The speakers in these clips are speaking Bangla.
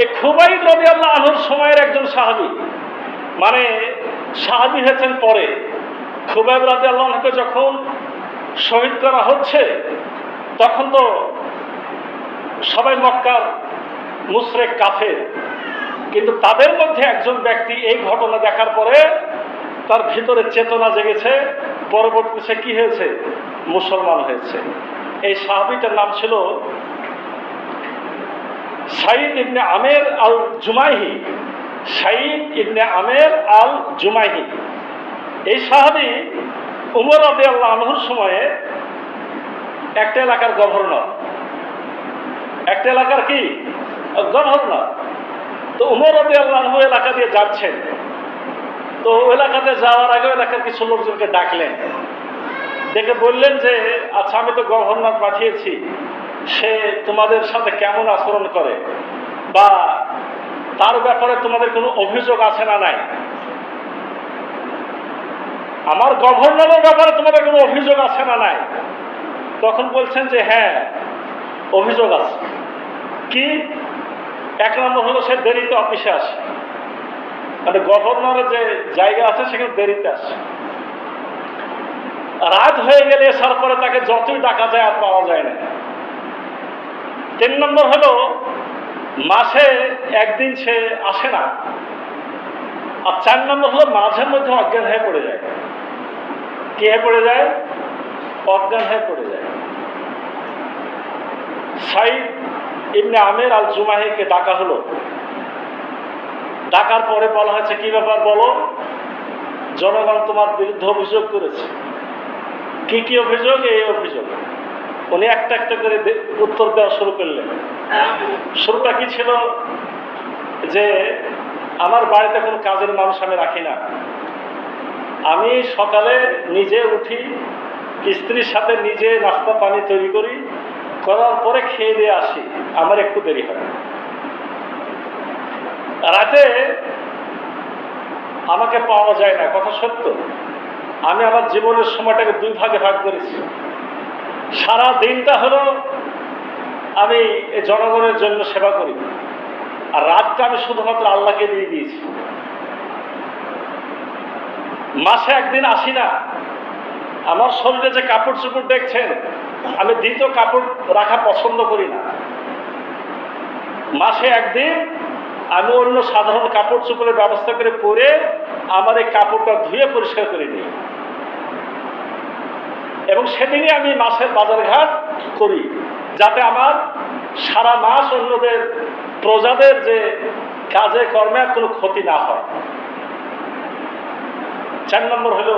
এই খুবাই নদী আল্লাহ আনুর সময়ের একজন সাহাবি মানে সাহাবি হয়েছেন পরে। খুবাইব রাজি আল্লাহকে যখন শহীদ করা হচ্ছে, তখন তো সবাই মক্কার মুশরেক, কাফের। কিন্তু তাদের মধ্যে একজন ব্যক্তি এই ঘটনা দেখার পরে তার ভিতরে চেতনা জেগেছে পরবর্তী সে কি হয়েছে? মুসলমান হয়েছে। এই সাহাবিটার নাম ছিল সাইদ ইবনে আমের আল জুমাইহি সাইদ ইবনে আমের আল জুমাইহি এই সাহাবি উমর আদি আল্লাহ আনহুর সময়ে একটা এলাকার গভর্নর। একটা এলাকার কি? গভর্নর। তো উমর আদি আল্লাহ আনহু এলাকা দিয়ে যাচ্ছেন। তো এলাকাতে যাওয়ার আগে এলাকার কিছু লোকজনকে ডাকলেন। ডেকে বললেন যে আচ্ছা আমি তো গভর্নর পাঠিয়েছি। সে তোমাদের সাথে কেমন আচরণ করে? বা তার ব্যাপারে তোমাদের কোনো অভিযোগ আছে না নাই? আমার গভর্নরের ব্যাপারে তোমাদের কোনো অভিযোগ আছে না নাই? তখন বলছেন যে হ্যাঁ অভিযোগ আছে। কি? এক নম্বর হলো সে দেরিতে অফিসে আসে। মানে গভর্নরের যে জায়গা আছে সেখানে দেরিতে আসে। রাত হয়ে গেলে এসার পরে তাকে যতই ডাকা যায় আর পাওয়া যায় না। তিন নম্বর হলো মাসে একদিন সে আসে না। আর চার নম্বর হলো, মাঝে মধ্যে অজ্ঞান হয়ে পড়ে যায়। কি হয়ে পড়ে যায়? অজ্ঞান হয়ে পড়ে যায়। সাইদ ইবনে আমের আল জুমাহিকে ডাকা হলো। ডাকার পরে বলা হয়েছে, কি ব্যাপার বলো? জনগণ তোমার বিরুদ্ধে অভিযোগ করেছে। কি কি অভিযোগ? এই অভিযোগ। উনি একটা একটা করে উত্তর দেওয়া শুরু করলেন। শুরুটা কি ছিল? যে আমার বাড়িতে কোনো কাজের মানুষ আমি রাখি না। আমি সকালে নিজে উঠি, স্ত্রীর সাথে নিজে নাস্তা পানি তৈরি করি, করার পরে খেয়ে দিয়ে আসি। আমার একটু দেরি হয়। রাতে আমাকে পাওয়া যায় না, কথা সত্য। আমি আমার জীবনের সময়টাকে দুই ভাগে ভাগ করেছি। সারা দিনটা হলো আমি এই জনগণের জন্য সেবা করি। আর রাতটা আমি শুধুমাত্র আল্লাহকে দিয়ে দিয়েছি। মাসে একদিন আসি না। আমার শরীরে যে কাপড় চোপড় দেখছেন, আমি দ্বিতীয় কাপড় রাখা পছন্দ করি না। মাসে একদিন আমি অন্য সাধারণ কাপড় চোপড়ের ব্যবস্থা করে পরে আমার এই কাপড়টা ধুয়ে পরিষ্কার করে নিই এবং সেদিনই আমি মাসের বাজারঘাট করি, যাতে আমার সারা মাস অন্যদের, প্রজাদের যে কাজে, কর্মে কোনো ক্ষতি না হয়। চার নম্বর হলো,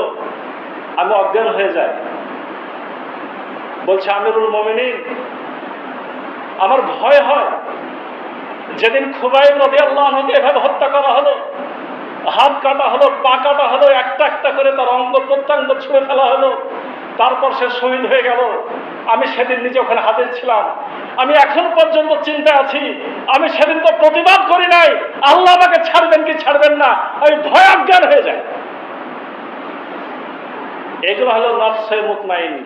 আমি অজ্ঞান হয়ে যাই। বলছে, আমিরুল মমিনিন, আমার ভয় হয়। যেদিন খুবাই নদী আল্লাহ এভাবে হত্যা করা হলো, হাত কাটা হলো, পা কাটা হলো, একটা একটা করে তার অঙ্গ প্রত্যঙ্গ ছুঁড়ে ফেলা হলো তারপর সে শহীদ হয়ে গেল। আমি সেদিন নিজে ওখানে হাজির ছিলাম। আমি এখন পর্যন্ত চিন্তা আছি। আমি সেদিন তো প্রতিবাদ করি নাই। আল্লাহ আমাকে ছাড়বেন কি ছাড়বেন না? আমি ভয় অজ্ঞান হয়ে যায় এগুলো হলো নফসে মুতমাইন।